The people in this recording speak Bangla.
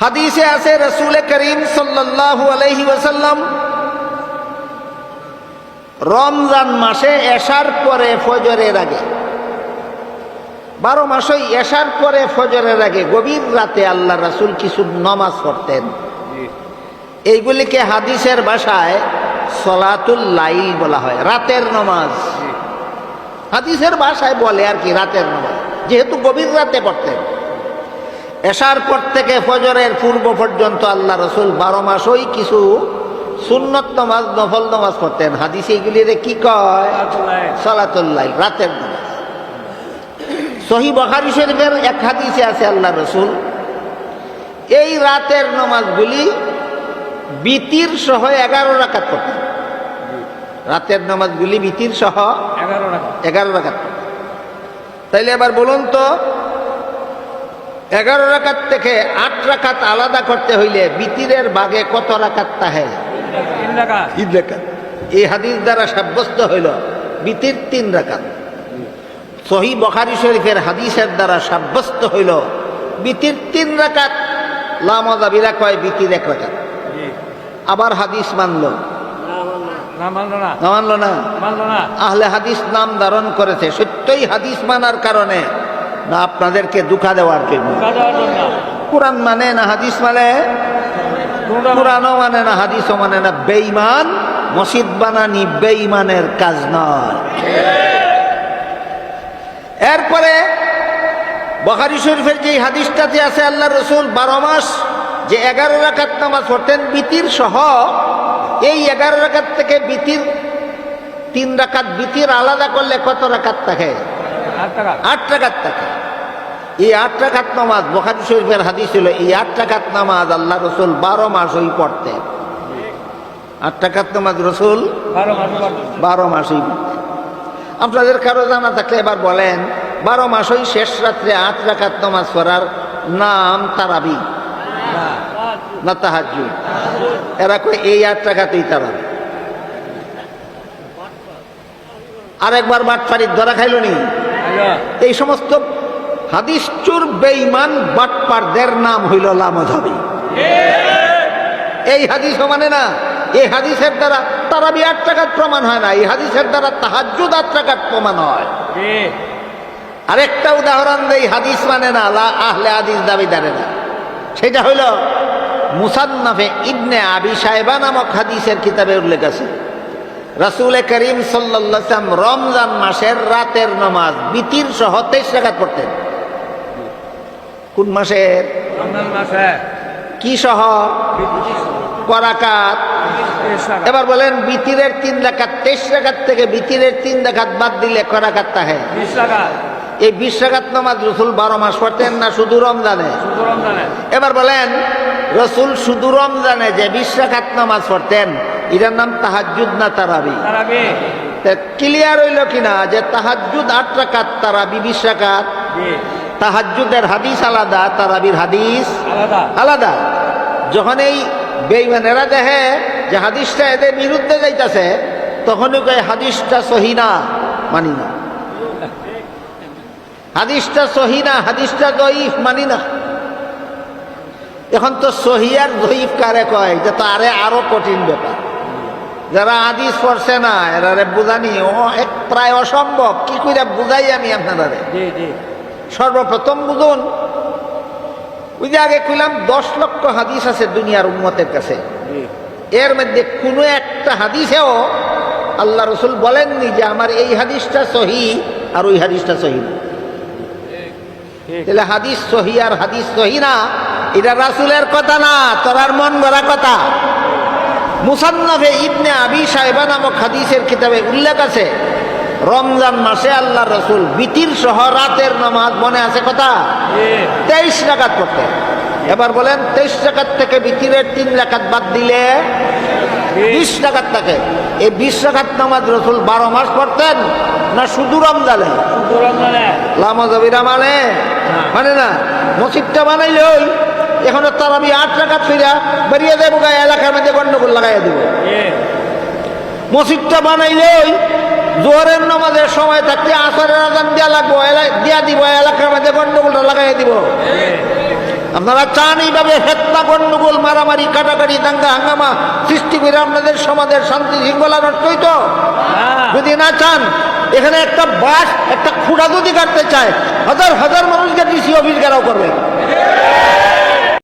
হাদিসে আছে রসুল করিম সাল্লাল্লাহু আলাইহি ওয়াসাল্লাম রমজান মাসে এশার পরে ফজরের আগে বারো মাসই এশার পরে ফজরের আগে গভীর রাতে আল্লাহ রাসূল কিছু নমাজ পড়তেন। এইগুলিকে হাদিসের ভাষায় সলাতুল লাইল বলা হয় রাতের নমাজ। হাদিসের ভাষায় বলে আর কি রাতের নামাজ। যেহেতু গভীর রাতে পড়তেন। এশার পর থেকে ফজরের পূর্ব পর্যন্ত আল্লাহ রসুল বারো মাসই কিছু সুন্নত নামাজ নফল নামাজ পড়তেন। হাদিস এইগুলিরে কি কয়? সালাতুল্লাহ রাতের নামাজ। সহি বখারি শরীফের এক হাদিসে আছে আল্লাহ রসুল এই রাতের নামাজগুলি বিতির সহ এগারো রাকাত করতেন রাতের নামাজগুলি বিতির সহ এগারো টাকা এগারো রাকাত তাইলে এবার বলুন তো এগারো রাকাত থেকে আট রাকাত আলাদা করতে হইলে বিতিরের বাগে কত রাকাত তাহে? তিন রাকাত। এই হাদিস দ্বারা সাব্যস্ত হইল বিতির তিন রাকাত। সহি বখারি শরীফের হাদিসের দ্বারা সাব্যস্ত হইল বিতির তিন রাকাত লামদাবিরা কয় বিতির এক রাকাত। জি। আবার হাদিস মানল। না মানলো না। না মানল না? মানলো না। আহলে হাদিস নাম ধারণ করেছে। সত্যই হাদিস মানার কারণে না আপনাদেরকে দুঃখা দেওয়ার জন্য। কোরআন মানে না হাদিস মানে? কোরআনও মানে না হাদিসও মানে না বেঈমান। মসজিদ বানানি বেঈমানের কাজ নয়। এরপরে বখারি শরীফের যে হাদিসটাতে আছে আল্লাহ রসুল বারো মাস যে এগারো রাকাত নামাজ পড়তেন বিতির সহ এই এগারো রাকাত থেকে বিতির তিন রাকাত বিতির আলাদা করলে কত রাকাত থাকে? আট রাকাত থাকে। এই আট রাকাত নামাজ বখারি শরীফের হাদিস ছিল এই আট রাকাত নামাজ আল্লাহ রসুল বারো মাসই পড়তেন। আট রাকাত নামাজ রসুল বারো মাস পড়তেন। আপনাদের কারও জানা থাকলে এবার বলেন বারো মাসই শেষ রাত্রে আট রাকাত নামাজ পড়ার নাম তারাবি না। তাহাজু এরা কই এই আট টাকাতেই তারাবি। আরেকবার বাটফারির ধরা খাইল নি? এই সমস্ত হাদিস চুর বেঈমান বাটপারদের নাম হইল লামধাবি এই হাদিস মানে না এই হাদিসের দ্বারা তারাবি আট টাকার প্রমাণ হয় না এই হাদিসের দ্বারা তাহাজুদ আট টাকার প্রমাণ হয়। আরেকটা উদাহরণ দেই হাদিস মানে না লা আহলে হাদিস দাবি দাঁড়ে না। সেটা হইল মুসান্নাফে ইবনে আবি সাহেবা নামক হাদিসের কিতাবে উল্লেখ আছে। রাসুল করিম সাল্লাম রমজান মাসের রাতের নমাজ বিতির সহ তেইশ রাকাত পড়তেন। কোন মাসের মাসে। কি সহ? করাকাত এবার বলেন বিতিরের তিন রাকাত তেইশ রাকাত থেকে বিতিরের তিন রাকাত বাদ দিলে করাকাত তাহে এই বিশ রাকাত নামাজ রসুল বারো মাস পড়তেন না শুধু রমজানে? এবার বলেন রসুল শুধু রমজানে যে বিশ রাকাত নামাজ পড়তেন এটার নাম তাহাজুদ না তারাবি? ক্লিয়ার হইল কিনা যে তাহাজুদ আট রাকাত তারাবি বিশ রাকাত? জি। তাহাজুদের হাদিস আলাদা তারাবির হাদিস আলাদা। যখন এই বেইমানেরা দেখে যে হাদিসটা এদের বিরুদ্ধে যাইতাছে তখনই কয় হাদিসটা সহি না? মানি না। হাদিসটা সহি না হাদিসটা জয়ীফ মানি না। এখন তো সহি আর জয়ীফ কারে কয়? যে তো আরে আরও কঠিন ব্যাপার। যারা হাদিস পড়ছে না এরারে বুঝানি ও এক প্রায় অসম্ভব। কি করে বুঝাই আমি আপনারা সর্বপ্রথম বুঝুন ওই যে আগে কইলাম দশ লক্ষ হাদিস আছে দুনিয়ার উন্মতের কাছে। এর মধ্যে কোনো একটা হাদিসেও আল্লাহ রসুল বলেননি যে আমার এই হাদিসটা সহি আর ওই হাদিসটা সহি না। তাহলে হাদিস সহি আর হাদিস সহি না এটা রাসুলের কথা না তোরার মন গড়া কথা। মুসান্নফে ইবনে আবি সাহেবা নামক হাদিসের কিতাবে উল্লেখ আছে রমজান মাসে আল্লাহ রসুল বিতির সহ রাতের নামাজ মনে আছে কথা? তেইশ রাকাত পড়তে। এবার বলেন তেইশ রাকাত থেকে বিতিরের তিন রাকাত বাদ দিলে বিশ রাকাত থাকে। এই বিশ রাকাত নামাজ রসুল বারো মাস পড়তেন না শুধু রমজানে? লামজবিরা মানে? মানে না। মসজিদটা বানাইলে ওই এখন আমি আট রাকাত ফিরা বেরিয়ে দেবো গায়ে এলাকার মধ্যে গন্ডগোল লাগাই দেবো। মসজিদটা বানাইলে ওই জোহরের নমাজের সময় থাকতে আসরের আজান দিয়া লাগবো দিয়া দিব এলাকার মধ্যে গন্ডগোলটা লাগাই দিব। আপনারা চান এইভাবে হেত্তা গন্ডগোল মারামারি কাটাকাটি দাঙ্গা হাঙ্গামা সৃষ্টি করে আপনাদের সমাজের শান্তি শৃঙ্খলা নষ্ট হইত? হ্যাঁ। যদি না চান এখানে একটা বাস একটা খুঁড়া যদি কাটতে চায় হাজার হাজার মানুষকে ডিসি অফিস গেরাও করবে।